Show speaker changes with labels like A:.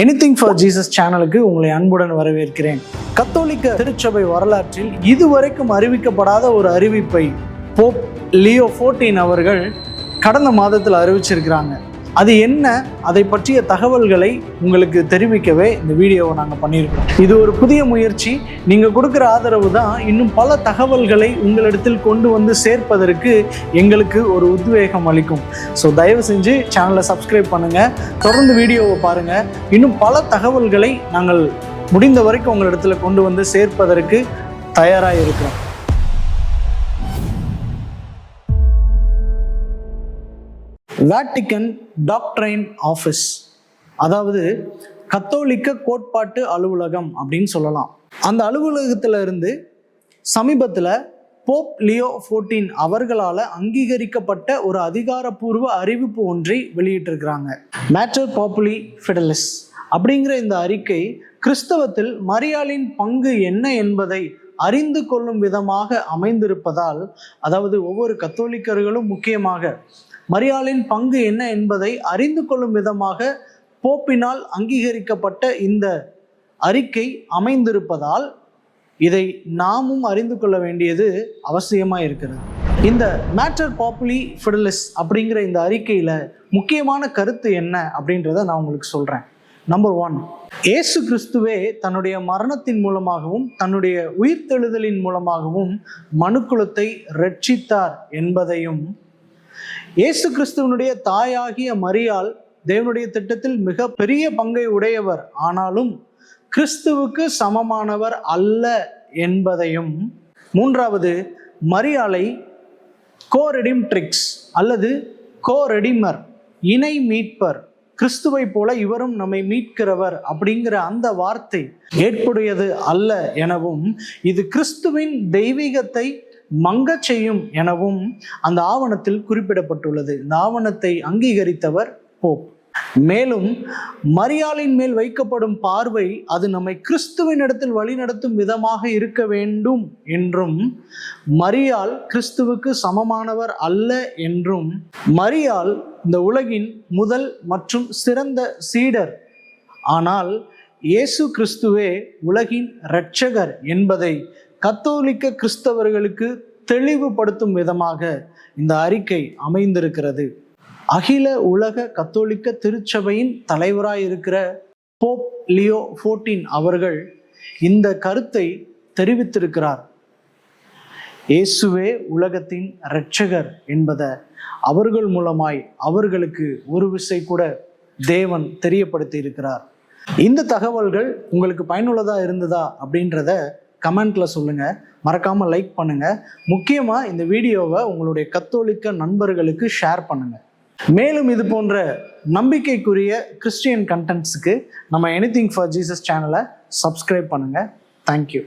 A: Anything for Jesus சேனலுக்கு உங்களை அன்புடன் வரவேற்கிறேன். கத்தோலிக்க திருச்சபை வரலாற்றில் இதுவரைக்கும் அறிவிக்கப்படாத ஒரு அறிவிப்பை போப் லியோ ஃபோர்டீன் அவர்கள் கடந்த மாதத்தில் அறிவிச்சிருக்கிறாங்க. அது என்ன? அதை பற்றிய தகவல்களை உங்களுக்கு தெரிவிக்கவே இந்த வீடியோவை நாங்கள் பண்ணியிருக்கோம் இது ஒரு புதிய முயற்சி. நீங்கள் கொடுக்குற ஆதரவு தான் இன்னும் பல தகவல்களை உங்களிடத்தில் கொண்டு வந்து சேர்ப்பதற்கு எங்களுக்கு ஒரு உத்வேகம் அளிக்கும். ஸோ தயவு செஞ்சு சேனலை சப்ஸ்கிரைப் பண்ணுங்கள் தொடர்ந்து வீடியோவை பாருங்கள் இன்னும் பல தகவல்களை நாங்கள் முடிந்த வரைக்கும் உங்களிடத்தில் கொண்டு வந்து சேர்ப்பதற்கு தயாராக இருக்கிறோம். வேட்டிக்கன் டாக்ட்ரைன் ஆஃபீஸ் அதாவது கத்தோலிக்க கோட்பாட்டு அலுவலகம் அப்படின்னு சொல்லலாம். அந்த அலுவலகத்துல இருந்து சமீபத்தில் போப் லியோ ஃபோர்டீன் அவர்களால் அங்கீகரிக்கப்பட்ட ஒரு அதிகாரப்பூர்வ அறிவிப்பு ஒன்றை வெளியிட்டிருக்கிறாங்க. மேட்டர் பாப்புலி ஃபிடலிஸ் அப்படிங்கிற இந்த அறிக்கை கிறிஸ்தவத்தில் மரியாளின் பங்கு என்ன என்பதை அறிந்து கொள்ளும் விதமாக அமைந்திருப்பதால் அதாவது ஒவ்வொரு கத்தோலிக்கர்களும் முக்கியமாக மரியாளின் பங்கு என்ன என்பதை அறிந்து கொள்ளும் விதமாக போப்பினால் அங்கீகரிக்கப்பட்ட இந்த அறிக்கை அமைந்திருப்பதால் இதை நாமும் அறிந்து கொள்ள வேண்டியது அவசியமாக இருக்கிறது. இந்த மேட்டர் பாப்புலி ஃபிடலிஸ் அப்படிங்கிற இந்த அறிக்கையில் முக்கியமான கருத்து என்ன அப்படின்றத நான் உங்களுக்கு சொல்கிறேன் நம்பர் ஒன் இயேசு கிறிஸ்துவே தன்னுடைய மரணத்தின் மூலமாகவும் தன்னுடைய உயிர்த்தெழுதலின் மூலமாகவும் மனுக்குலத்தை ரட்சித்தார் என்பதையும் இயேசு கிறிஸ்துவனுடைய தாயாகிய மரியால் தேவனுடைய திட்டத்தில் மிக பெரிய பங்கை உடையவர். ஆனாலும் கிறிஸ்துவுக்கு சமமானவர் அல்ல என்பதையும். மூன்றாவது மரியாலை கோரெடிம் ட்ரிக்ஸ் அல்லது கோரெடிமர் இணை மீட்பர். கிறிஸ்துவை போல இவரும் நம்மை மீட்கிறவர் அப்படிங்கிற அந்த வார்த்தை ஏற்புடையது அல்ல எனவும் இது கிறிஸ்துவின் தெய்வீகத்தை மங்கச் செய்யும் எனவும் அந்த ஆவணத்தில் குறிப்பிடப்பட்டுள்ளது. இந்த ஆவணத்தை அங்கீகரித்தவர் போப். மேலும் மரியாளின் மேல் வைக்கப்படும் பார்வை அது நம்மை கிறிஸ்துவின் இடத்தில் வழிநடத்தும் விதமாக இருக்க வேண்டும் என்றும் மரியாள் கிறிஸ்துவுக்கு சமமானவர் அல்ல என்றும் மரியாள் இந்த உலகின் முதல் மற்றும் சிறந்த சீடர். ஆனால் இயேசு கிறிஸ்துவே உலகின் இரட்சகர் என்பதை கத்தோலிக்க கிறிஸ்தவர்களுக்கு தெளிவுபடுத்தும் விதமாக இந்த அறிக்கை அமைந்திருக்கிறது. அகில உலக கத்தோலிக்க திருச்சபையின் தலைவராய் இருக்கிற போப் லியோ ஃபோர்டீன் அவர்கள் இந்த கருத்தை தெரிவித்திருக்கிறார். இயேசுவே உலகத்தின் இரட்சகர் என்பதை அவர்கள் மூலமாய் அவர்களுக்கு ஒரு விசை கூட தேவன் தெரியப்படுத்தி இருக்கிறார் இந்த தகவல்கள் உங்களுக்கு பயனுள்ளதா இருந்ததா அப்படின்றத கமெண்ட்ல சொல்லுங்க. மறக்காம லைக் பண்ணுங்க. முக்கியமா இந்த வீடியோவை உங்களுடைய கத்தோலிக்க நண்பர்களுக்கு ஷேர் பண்ணுங்க. மேலும் இது போன்ற நம்பிக்கைக்குரிய கிறிஸ்டியன் கண்டென்ட்ஸுக்கு நம்ம எனிதிங் ஃபார் ஜீசஸ் சேனலை சப்ஸ்கிரைப் பண்ணுங்க. Thank you